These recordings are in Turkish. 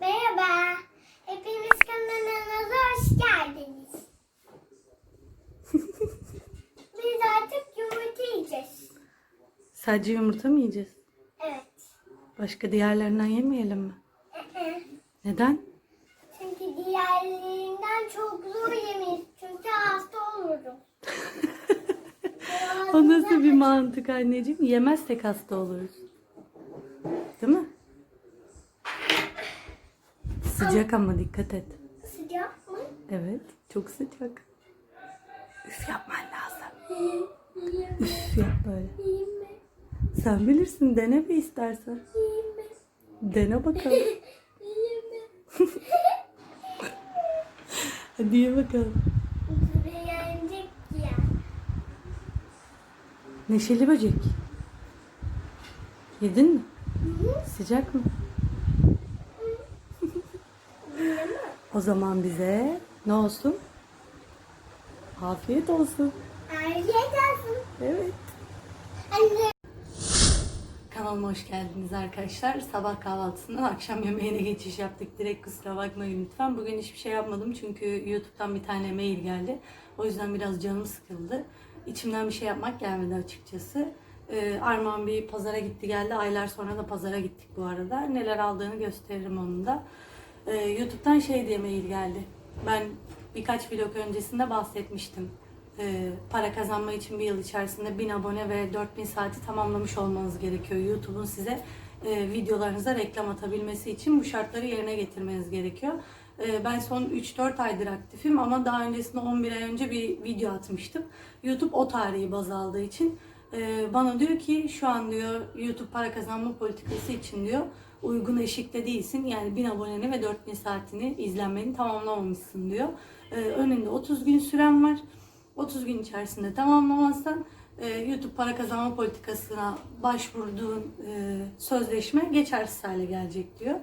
Merhaba. Hepiniz kanalımıza hoş geldiniz. Biz artık yumurta yiyeceğiz. Sadece yumurta mı yiyeceğiz? Evet. Başka diğerlerinden yemeyelim mi? Ee, Neden? Çünkü diğerlerinden çok zor yemeyiz. Çünkü hasta olurum. O nasıl bir mantık anneciğim? Yemezsek hasta oluruz. Değil mi? Sıcak ama dikkat et. Sıcak mı? Evet, çok sıcak. Üf yapman lazım. Üf yap böyle. Sen bilirsin, dene bir istersen. Dene bakalım. Hadi ye bakalım. Neşeli böcek. Yedin mi? Sıcak mı? O zaman bize ne olsun? Afiyet olsun. Afiyet olsun. Evet. Anne. Kanalıma hoş geldiniz arkadaşlar. Sabah kahvaltısından akşam yemeğine geçiş yaptık. Direkt kusura bakmayın lütfen. Bugün hiçbir şey yapmadım çünkü YouTube'dan bir tane mail geldi. O yüzden biraz canım sıkıldı. İçimden bir şey yapmak gelmedi açıkçası. Ee, Armağan bir pazara gitti geldi. Aylar sonra da pazara gittik bu arada. Neler aldığını gösteririm onun da. Ee, YouTube'dan şey diye mail geldi. Ben birkaç vlog öncesinde bahsetmiştim. Ee, para kazanma için bir yıl içerisinde 1000 abone ve 4000 saati tamamlamış olmanız gerekiyor. YouTube'un size e, videolarınıza reklam atabilmesi için bu şartları yerine getirmeniz gerekiyor. Ee, ben son 3-4 aydır aktifim ama daha öncesinde 11 ay önce bir video atmıştım. YouTube o tarihi baz aldığı için e, bana diyor ki şu an diyor YouTube para kazanma politikası için diyor uygun eşikte değilsin. Yani 1000 aboneni ve 4000 saatini izlenmeni tamamlamamışsın diyor. Ee, önünde 30 gün süren var. 30 gün içerisinde tamamlamazsan e, YouTube para kazanma politikasına başvurduğun e, sözleşme geçersiz hale gelecek diyor.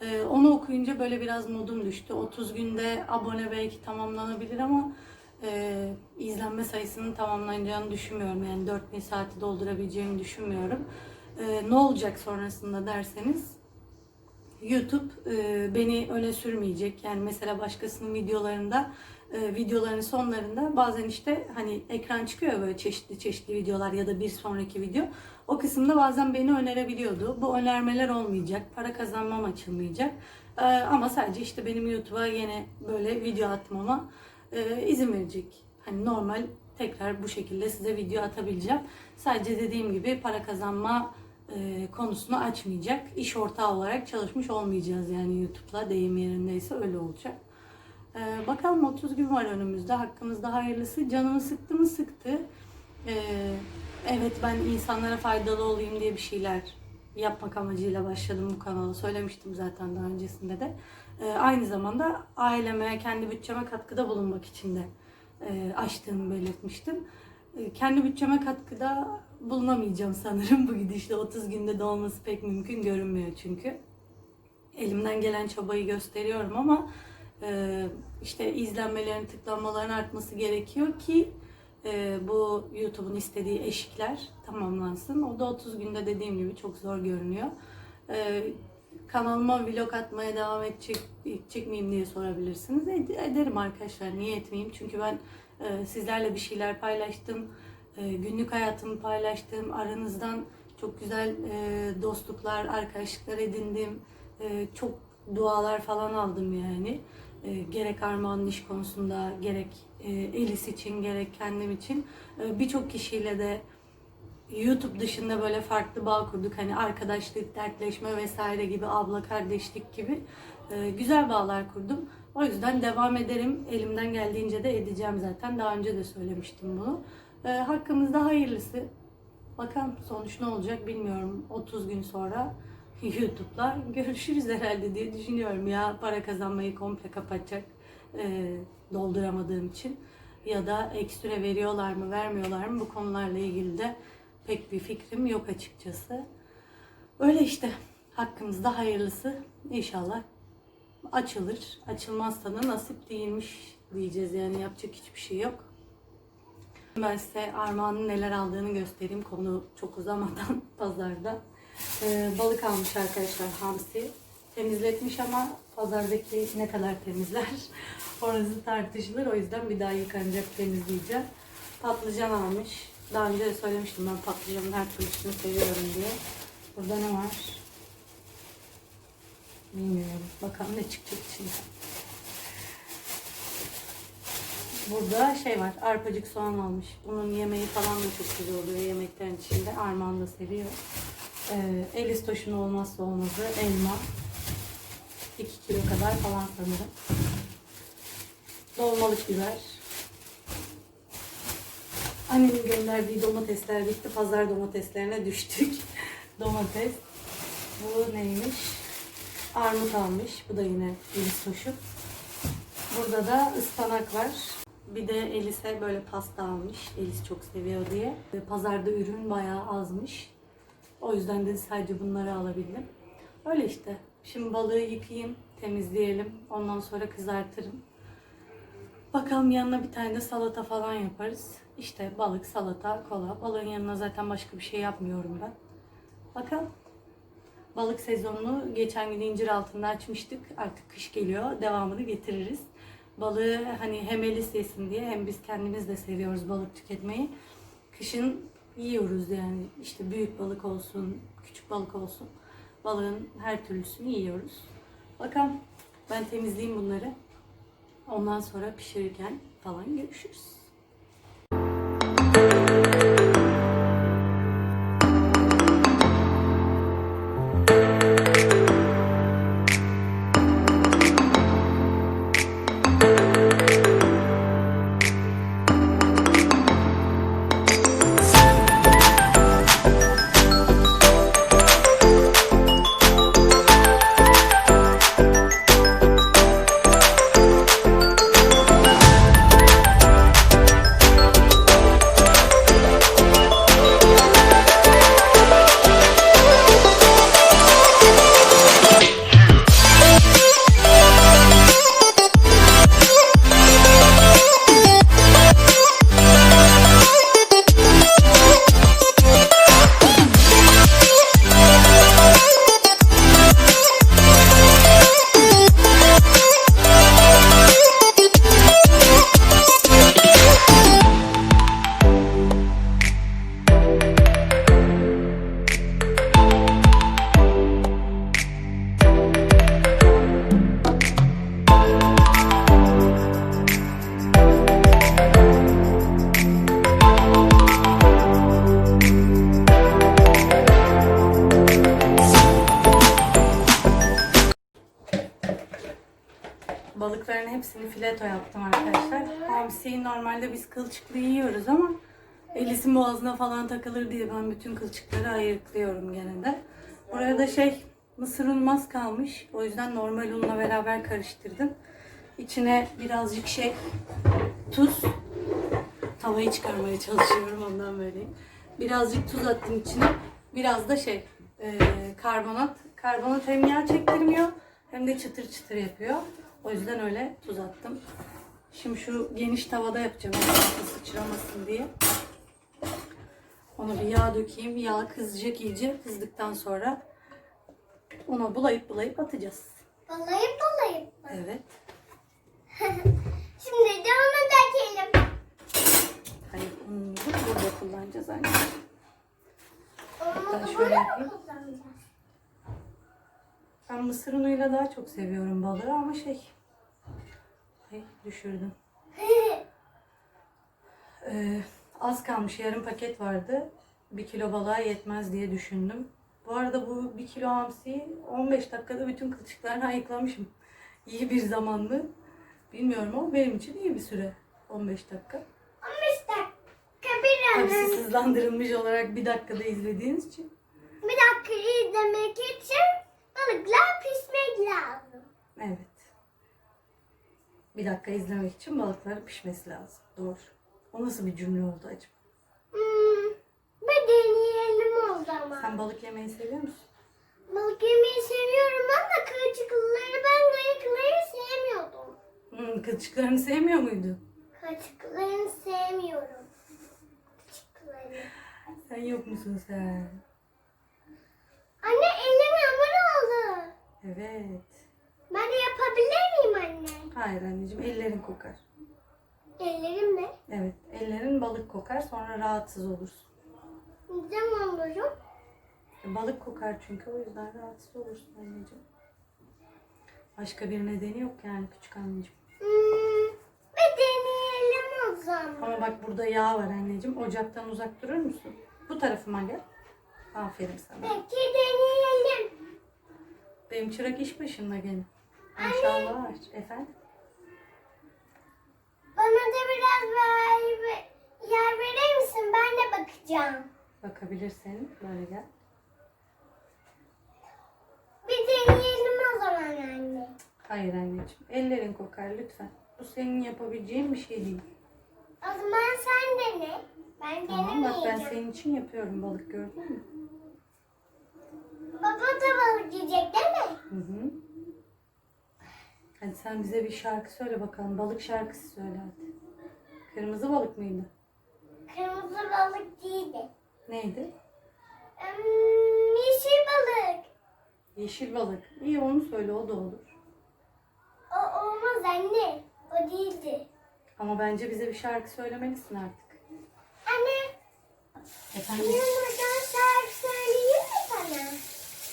E, onu okuyunca böyle biraz modum düştü. 30 günde abone belki tamamlanabilir ama e, izlenme sayısının tamamlanacağını düşünmüyorum. Yani 4000 saati doldurabileceğimi düşünmüyorum. E, ne olacak sonrasında derseniz YouTube e, beni öne sürmeyecek. Yani mesela başkasının videolarında e, videoların sonlarında bazen işte hani ekran çıkıyor böyle çeşitli çeşitli videolar ya da bir sonraki video. O kısımda bazen beni önerebiliyordu. Bu önermeler olmayacak. Para kazanmam açılmayacak. E, ama sadece işte benim YouTube'a yine böyle video atmama e, izin verecek. Hani normal tekrar bu şekilde size video atabileceğim. Sadece dediğim gibi para kazanma e, konusunu açmayacak. İş ortağı olarak çalışmış olmayacağız yani YouTube'la deyim yerindeyse öyle olacak. E, bakalım 30 gün var önümüzde. Hakkımızda hayırlısı. Canımı sıktı mı sıktı. E, evet ben insanlara faydalı olayım diye bir şeyler yapmak amacıyla başladım bu kanala. Söylemiştim zaten daha öncesinde de. Aynı zamanda aileme, kendi bütçeme katkıda bulunmak için de açtığımı belirtmiştim. Kendi bütçeme katkıda bulunamayacağım sanırım bu gidişle. 30 günde de olması pek mümkün görünmüyor çünkü. Elimden gelen çabayı gösteriyorum ama e, işte izlenmelerin, tıklanmaların artması gerekiyor ki e, bu YouTube'un istediği eşikler tamamlansın. O da 30 günde dediğim gibi çok zor görünüyor. E, kanalıma vlog atmaya devam edecek, edecek miyim diye sorabilirsiniz. Ed- ederim arkadaşlar. Niye etmeyeyim? Çünkü ben e, sizlerle bir şeyler paylaştım. E, günlük hayatımı paylaştım. Aranızdan çok güzel e, dostluklar, arkadaşlıklar edindim. E, çok dualar falan aldım yani. E, gerek Armağan'ın iş konusunda, gerek Elis için, gerek kendim için. Birçok kişiyle de YouTube dışında böyle farklı bağ kurduk. Hani arkadaşlık, dertleşme vesaire gibi, abla kardeşlik gibi güzel bağlar kurdum. O yüzden devam ederim. Elimden geldiğince de edeceğim zaten. Daha önce de söylemiştim bunu. E, hakkımızda hayırlısı. Bakalım sonuç ne olacak bilmiyorum. 30 gün sonra YouTube'la görüşürüz herhalde diye düşünüyorum. Ya para kazanmayı komple kapatacak e, dolduramadığım için ya da ekstra veriyorlar mı vermiyorlar mı bu konularla ilgili de pek bir fikrim yok açıkçası. Öyle işte hakkımızda hayırlısı inşallah açılır. Açılmazsa da nasip değilmiş diyeceğiz yani yapacak hiçbir şey yok. Ben size Armağan'ın neler aldığını göstereyim konu çok uzamadan pazarda. Ee, balık almış arkadaşlar hamsi. temizletmiş ama pazardaki ne kadar temizler orası tartışılır. O yüzden bir daha yıkanacak temizleyeceğim. Patlıcan almış. Daha önce de söylemiştim ben patlıcanın her türlüsünü seviyorum diye. Burada ne var? Bilmiyorum. Bakalım ne çıkacak içinden. Burada şey var, arpacık soğan almış. Bunun yemeği falan da çok güzel oluyor yemeklerin içinde. Armağan da seviyor. Ee, el istoşun olmazsa olmazı elma. 2 kilo kadar falan sanırım. Dolmalık biber. Annemin gönderdiği domatesler bitti. Pazar domateslerine düştük. Domates. Bu neymiş? Armut almış. Bu da yine el istoşu. Burada da ıspanak var. Bir de Elis'e böyle pasta almış. Elis çok seviyor diye. Pazarda ürün bayağı azmış. O yüzden de sadece bunları alabildim. Öyle işte. Şimdi balığı yıkayayım, temizleyelim. Ondan sonra kızartırım. Bakalım yanına bir tane de salata falan yaparız. İşte balık, salata, kola. Balığın yanına zaten başka bir şey yapmıyorum ben. Bakalım. Balık sezonunu geçen gün incir altında açmıştık. Artık kış geliyor. Devamını getiririz. Balığı hani hem Elis yesin diye hem biz kendimiz de seviyoruz balık tüketmeyi. Kışın yiyoruz yani. İşte büyük balık olsun, küçük balık olsun. Balığın her türlüsünü yiyoruz. Bakalım ben temizleyeyim bunları. Ondan sonra pişirirken falan görüşürüz. Balıkların hepsini fileto yaptım arkadaşlar. Hamsiyi normalde biz kılçıklı yiyoruz ama Elis'in boğazına falan takılır diye ben bütün kılçıkları ayırklıyorum gene de. Buraya da şey mısır unmaz kalmış. O yüzden normal unla beraber karıştırdım. İçine birazcık şey tuz. Tavayı çıkarmaya çalışıyorum ondan böyleyim. Birazcık tuz attım içine. Biraz da şey e, karbonat. Karbonat hem yağ çektirmiyor hem de çıtır çıtır yapıyor. O yüzden öyle tuz attım. Şimdi şu geniş tavada yapacağım. Sıçramasın diye. Ona bir yağ dökeyim. Yağ kızacak iyice. Kızdıktan sonra ona bulayıp bulayıp atacağız. Balayıp balayıp. Evet. Şimdi de onu dökelim. Hayır onu da burada kullanacağız anneciğim. Onu Ben da şöyle böyle yapayım. mi kullanacağız? Ben mısır unuyla daha çok seviyorum balığı ama şey... Ay düşürdüm. Ee, az kalmış yarım paket vardı. Bir kilo balığa yetmez diye düşündüm. Bu arada bu bir kilo hamsiyi 15 dakikada bütün kılçıklarını ayıklamışım. İyi bir zamanlı. Bilmiyorum ama benim için iyi bir süre. 15 dakika. 15 dakika bir Tabii an. siz hızlandırılmış olarak bir dakikada izlediğiniz için. Bir dakika izlemek için balıklar pişmek lazım. Evet. Bir dakika izlemek için balıkların pişmesi lazım. Doğru. O nasıl bir cümle oldu acaba? Hmm, bir deneyelim o zaman. Sen balık yemeyi seviyor musun? Balık yemeyi seviyorum ama kılçıkları ben kıyıkları sevmiyordum. Hmm, kılçıklarını sevmiyor muydun? Kılçıklarını sevmiyorum. Kılçıkları. Sen yok musun sen? Anne elim. Evet. Ben de yapabilir miyim anne? Hayır anneciğim ellerin kokar. Ellerimle. Evet ellerin balık kokar sonra rahatsız olursun. Neden olurum? E, Balık kokar çünkü o yüzden rahatsız olursun anneciğim. Başka bir nedeni yok yani küçük anneciğim. Hmm, bir deneyelim o zaman. Ama bak burada yağ var anneciğim. Ocaktan uzak durur musun? Bu tarafıma gel. Aferin sana. Peki deneyelim. Benim çırak iş başında gene. Maşallah var. Efendim? Bana da biraz ver, yer verir misin? Ben de bakacağım. Bakabilirsin. Böyle gel. Bir deneyelim o zaman anne. Hayır anneciğim. Ellerin kokar lütfen. Bu senin yapabileceğin bir şey değil. O zaman sen dene. Ben Tamam bak ben denemeyeceğim. senin için yapıyorum balık gördün mü? Baba da balık yiyecek değil mi? Hı hı. Hadi sen bize bir şarkı söyle bakalım. Balık şarkısı söyle hadi. Kırmızı balık mıydı? Kırmızı balık değildi. Neydi? Hmm, yeşil balık. Yeşil balık. İyi onu söyle o da olur. O olmaz anne. O değildi. Ama bence bize bir şarkı söylemelisin artık. Anne, Efendim? yanımdan şarkı söyleyeyim mi sana?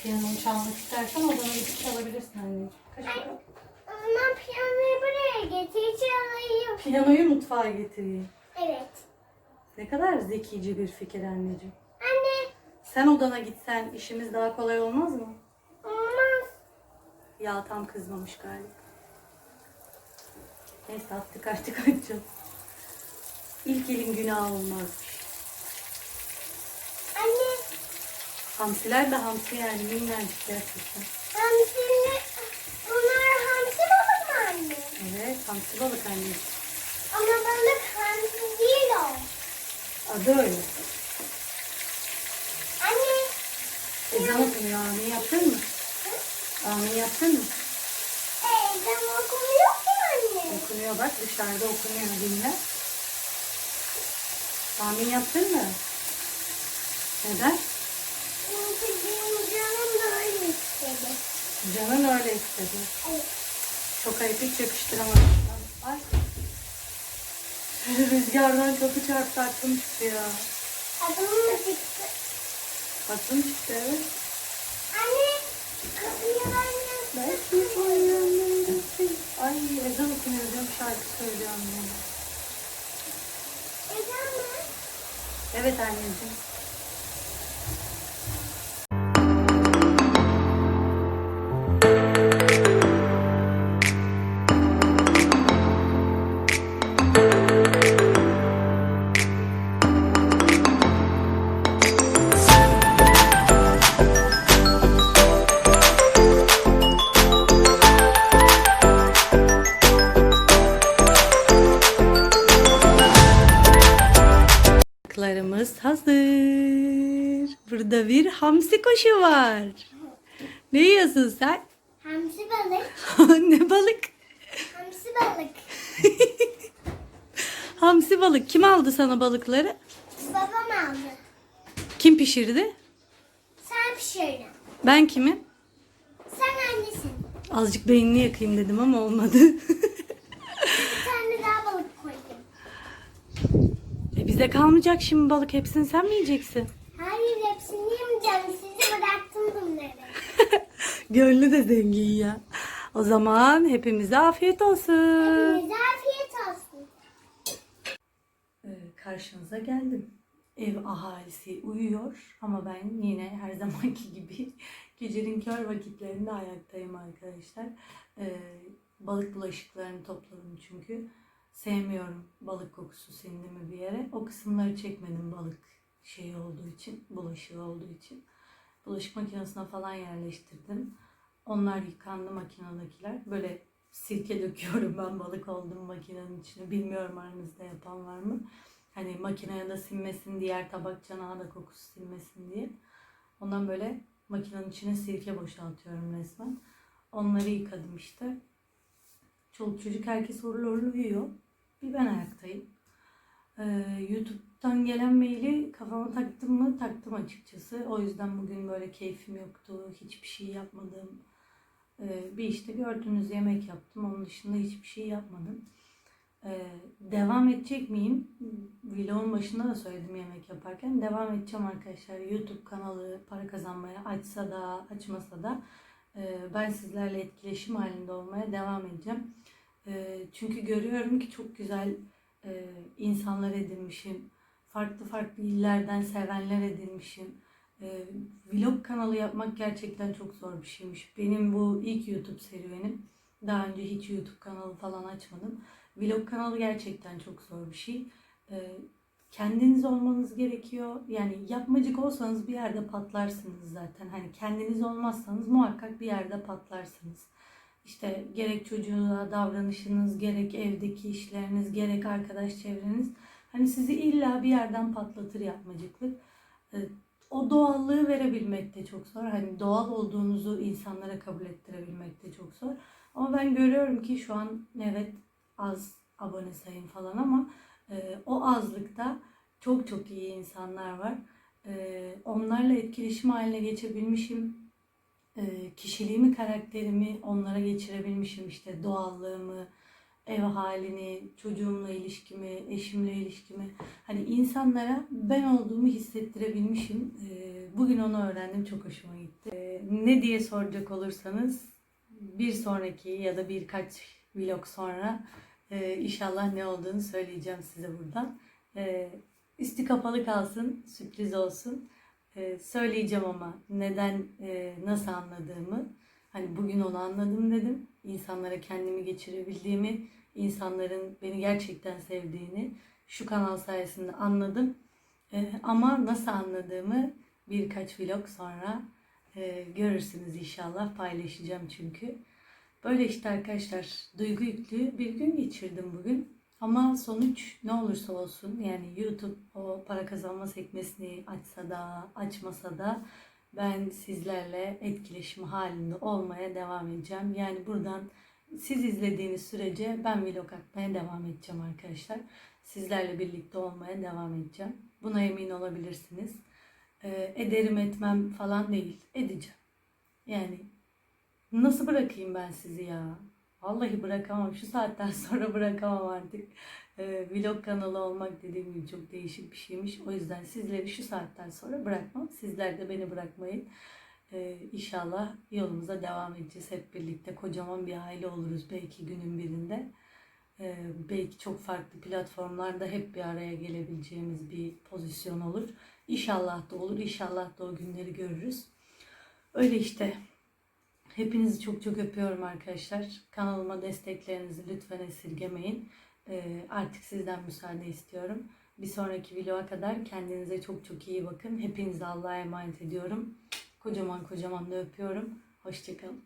Piyanoyu çalmak istersen odana gidip çalabilirsin anneciğim. Kaç bakalım. O zaman piyanoyu buraya getir çalayım. Piyanoyu mutfağa getireyim. Evet. Ne kadar zekice bir fikir anneciğim. Anne, Sen odana gitsen işimiz daha kolay olmaz mı? olmaz. Ya tam kızmamış galiba. Neyse attık artık açacağız. İlk elin günahı olmazmış. Anne, Hamsiler de hamsi yani minnacık gerçekten. hamsini, bunlar hamsi balık mı anne? Evet hamsi balık anneciğim. Ama balık hamsi değil o. Adı öyle. Anne, Ezan okunuyor. Amin yaptın mı? Amin yaptın mı? evden okumuyor ki anne. Okunuyor bak dışarıda okunuyor dinle. Amin yaptın mı? Neden? Çünkü benim canım böyle istedi. Canın öyle istedi. Çok ayıp hiç yakıştıramadım. Ay. Rüzgardan kapı çarptı aklım çıktı ya. Adım mı çıktı? Aklım çıktı evet. Anne, kapıyı anne. Belki bu yanındasın. Ay ezan okunuyor diyorum şarkı söylüyor annem. Ezan mı? Evet anneciğim. Burada bir hamsi koşu var. Ne yiyorsun sen? Hamsi balık. ne balık? Hamsi balık. Hamsi balık. Kim aldı sana balıkları? Babam aldı. Kim pişirdi? Sen pişirdin. Ben kimim? Sen annesin. Azıcık beynini yakayım dedim ama olmadı. Bir tane daha balık koydum. e bize kalmayacak şimdi balık. Hepsini sen mi yiyeceksin? Hayır hepsini yemeyeceğim. Sizi bıraktım bunları. Gönlü de zengin ya. O zaman hepimize afiyet olsun. Hepinize afiyet olsun. Ee, karşınıza geldim. Ev ahalisi uyuyor ama ben yine her zamanki gibi gecenin kör vakitlerinde ayaktayım arkadaşlar. Ee, balık bulaşıklarını topladım çünkü. Sevmiyorum balık kokusu sindi mi bir yere. O kısımları çekmedim balık şey olduğu için, bulaşığı olduğu için. Bulaşık makinesine falan yerleştirdim. Onlar yıkandı makinedekiler. Böyle sirke döküyorum ben balık oldum makinenin içine. Bilmiyorum aranızda yapan var mı? Hani makineye de sinmesin, diğer tabak çanağa da kokusu sinmesin diye. Ondan böyle makinenin içine sirke boşaltıyorum resmen. Onları yıkadım işte. Çoluk çocuk herkes horul horul uyuyor. Bir ben ayaktayım. Ee, YouTube'dan gelen maili kafama taktım mı? Taktım açıkçası. O yüzden bugün böyle keyfim yoktu. Hiçbir şey yapmadım. Ee, bir işte gördüğünüz yemek yaptım. Onun dışında hiçbir şey yapmadım. Ee, devam edecek miyim? Vlogun başında da söyledim yemek yaparken. Devam edeceğim arkadaşlar. YouTube kanalı para kazanmaya açsa da açmasa da e, ben sizlerle etkileşim halinde olmaya devam edeceğim. E, çünkü görüyorum ki çok güzel e, insanlar edinmişim. Farklı farklı illerden sevenler edinmişim. E, vlog kanalı yapmak gerçekten çok zor bir şeymiş. Benim bu ilk YouTube serüvenim. Daha önce hiç YouTube kanalı falan açmadım. Vlog kanalı gerçekten çok zor bir şey. Ee, kendiniz olmanız gerekiyor. Yani yapmacık olsanız bir yerde patlarsınız zaten. Hani kendiniz olmazsanız muhakkak bir yerde patlarsınız. İşte gerek çocuğa davranışınız, gerek evdeki işleriniz, gerek arkadaş çevreniz. Hani sizi illa bir yerden patlatır yapmacıklık. Ee, o doğallığı verebilmek de çok zor. Hani doğal olduğunuzu insanlara kabul ettirebilmek de çok zor. Ama ben görüyorum ki şu an evet az abone sayım falan ama e, o azlıkta çok çok iyi insanlar var. E, onlarla etkileşim haline geçebilmişim. E, kişiliğimi, karakterimi onlara geçirebilmişim. İşte doğallığımı, ev halini, çocuğumla ilişkimi, eşimle ilişkimi. Hani insanlara ben olduğumu hissettirebilmişim. E, bugün onu öğrendim. Çok hoşuma gitti. E, ne diye soracak olursanız bir sonraki ya da birkaç vlog sonra ee, inşallah ne olduğunu söyleyeceğim size buradan. Ee, üstü kapalı kalsın, sürpriz olsun. Ee, söyleyeceğim ama neden, e, nasıl anladığımı. Hani bugün onu anladım dedim. İnsanlara kendimi geçirebildiğimi, insanların beni gerçekten sevdiğini şu kanal sayesinde anladım. Ee, ama nasıl anladığımı birkaç vlog sonra e, görürsünüz inşallah. Paylaşacağım çünkü. Böyle işte arkadaşlar duygu yüklü bir gün geçirdim bugün. Ama sonuç ne olursa olsun yani YouTube o para kazanma sekmesini açsa da açmasa da ben sizlerle etkileşim halinde olmaya devam edeceğim. Yani buradan siz izlediğiniz sürece ben vlog atmaya devam edeceğim arkadaşlar. Sizlerle birlikte olmaya devam edeceğim. Buna emin olabilirsiniz. Ee, ederim etmem falan değil. Edeceğim. Yani Nasıl bırakayım ben sizi ya? Vallahi bırakamam. Şu saatten sonra bırakamam artık. Ee, vlog kanalı olmak dediğim gibi çok değişik bir şeymiş. O yüzden sizleri şu saatten sonra bırakmam. Sizler de beni bırakmayın. Ee, inşallah yolumuza devam edeceğiz hep birlikte. Kocaman bir aile oluruz belki günün birinde. Ee, belki çok farklı platformlarda hep bir araya gelebileceğimiz bir pozisyon olur. İnşallah da olur. İnşallah da o günleri görürüz. Öyle işte. Hepinizi çok çok öpüyorum arkadaşlar. Kanalıma desteklerinizi lütfen esirgemeyin. Ee, artık sizden müsaade istiyorum. Bir sonraki vloga kadar kendinize çok çok iyi bakın. Hepinizi Allah'a emanet ediyorum. Kocaman kocaman da öpüyorum. Hoşçakalın.